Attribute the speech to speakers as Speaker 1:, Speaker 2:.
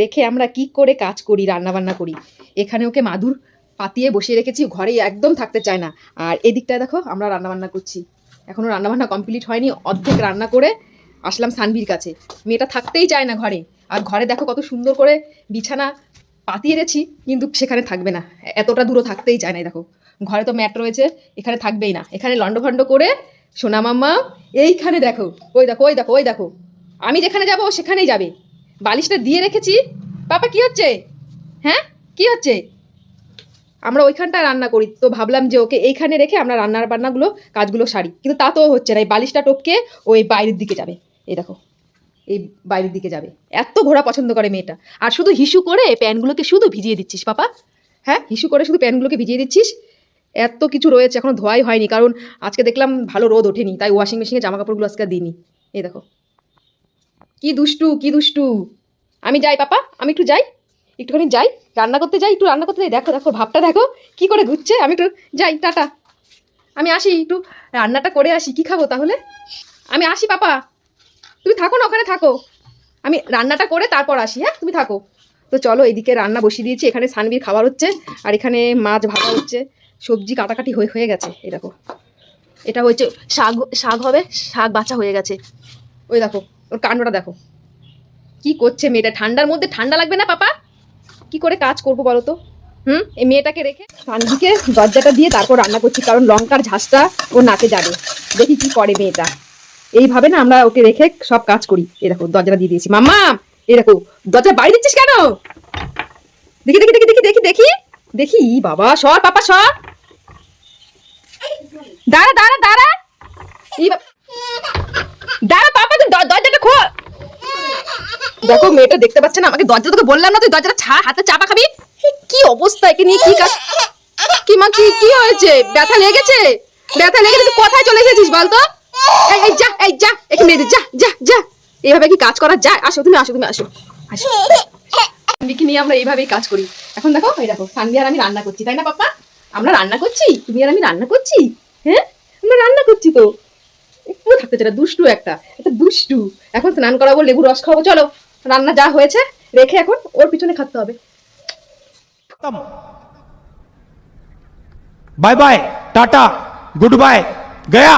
Speaker 1: রেখে আমরা কি করে কাজ করি রান্না বান্না করি? এখানে ওকে মাদুর পাতিয়ে বসিয়ে রেখেছি ঘরে একদম থাকতে চায় না। আর এদিকটায় দেখো, আমরা রান্না বান্না করছি। এখনও রান্না বান্না কমপ্লিট হয়নি, অর্ধেক রান্না করে আসলাম সানভির কাছে। মেয়েটা থাকতেই চায় না ঘরে। আর ঘরে দেখো কত সুন্দর করে বিছানা পাতিয়ে রেছি কিন্তু সেখানে থাকবে না। এতটা দূরও থাকতেই চায় না দেখো। ঘরে তো ম্যাট রয়েছে, এখানে থাকবেই না। এখানে লন্ডভন্ড করে সোনা মাম্মা, এইখানে দেখো, ওই দেখো ওই দেখো ওই দেখো। আমি যেখানে যাব সেখানেই যাবে। বালিশটা দিয়ে রেখেছি। পাপা, কি হচ্ছে? হ্যাঁ? কি হচ্ছে? আমরা ওইখানটায় রান্না করি। তো ভাবলাম যে ওকে এইখানে রেখে আমরা রান্নার বান্নাগুলো, কাজগুলো সারি। কিন্তু তা তো হচ্ছে না। এই বালিশটা টপকে ও এই বাইরের দিকে যাবে। এই দেখো, এই বাইরের দিকে যাবে। এত ঘোরা পছন্দ করে মেয়েটা। আর শুধু হিসু করে প্যানগুলোকে শুধু ভিজিয়ে দিচ্ছিস, পাপা। হ্যাঁ? হিসু করে শুধু প্যানগুলোকে ভিজিয়ে দিচ্ছিস? এত কিছু রয়েছে, এখনও ধোয়াই হয়নি। কারণ আজকে দেখলাম ভালো রোদ ওঠেনি। তাই ওয়াশিং মেশিনে জামা কাপড়গুলো আজকে দিইনি। এই দেখো কি দুষ্টু কি দুষ্টু? আমি যাই, পাপা, আমি একটু যাই। একটুখানি যাই, রান্না করতে যাই, একটু রান্না করতে যাই। দেখো দেখো, ভাবটা দেখো, কি করে ঘুরছে? আমি একটু যাই, টাটা। আমি আসি, একটু রান্নাটা করে আসি, কি খাব তাহলে? আমি আসি, পাপা। তুমি থাকো না, ওখানে থাকো। আমি রান্নাটা করে তারপর আসি হ্যাঁ? তুমি থাকো। তো চলো, এদিকে রান্না বসিয়ে দিয়েছি। এখানে সানবির খাবার হচ্ছে, আর এখানে মাছ ভাজা হচ্ছে। সবজি কাটাকাটি হয়ে হয়ে গেছে, এই দেখো। এটা হচ্ছে শাক শাক হবে, শাক বাছা হয়ে গেছে। ওই দেখো ওর কাণ্ডটা দেখো। কি করছে মেয়েটা? ঠান্ডার মধ্যে ঠান্ডা লাগবে না পাপা? কি করে কাজ করব বলো তো? হুম? এই মেয়েটাকে রেখে সানজিকে দরজাটা দিয়ে তারপর রান্না করছি, কারণ লঙ্কার ঝাঁসটা ও নাকে যাবে। দেখি কি করে মেয়েটা। এইভাবে না আমরা ওকে রেখে সব কাজ করি। এই দেখো, দরজাটা দিয়ে দিয়েছি। মাম্মা, এই দেখো, দরজা বাড়ি দিচ্ছিস কেন? দেখি দেখি দেখি দেখি দেখি দেখি। দেখি বাবা, সর, পাপা, সর। দাঁড়া দাঁড়া দাঁড়া। ই বা- দাঁড়া পাপা তুই দ- দরজাটা খোল দেখো, মেয়েটা দেখতে পাচ্ছে না, আমাকে দরজা তোকে বললাম না, তুই দরজাটা ছা হাতে চাপা খাবি? কি অবস্থা একে নিয়ে, কি কাজ? কি মা, কি কি হয়েছে? ব্যথা লেগেছে? ব্যথা লেগেছে, তুই কোথায় চলে এসেছিস বলতো? এই এই, যা এই, যা এখানে মেরে যা যা যা। এইভাবে কি কাজ করা যায়? আসো, তুমি আসো তুমি আসো। আসো। সানভিকে নিয়ে আমরা এইভাবেই কাজ করি? এখন দেখো, এই দেখো, সানভি আর আমি রান্না করছি, তাই না পাপা আমরা রান্না করছি? তুমি আর আমি রান্না করছি? হ্যাঁ? আমরা রান্না করছি তো। একটু থাকতে চাই দুষ্টু একটা একটা দুষ্টু। এখন স্নান করাবো লেবু রস খাব চলো। রান্না যা হয়েছে, রেখে এখন ওর পিছনে খাটতে হবে।
Speaker 2: Bye bye, tata, good bye, Gaya.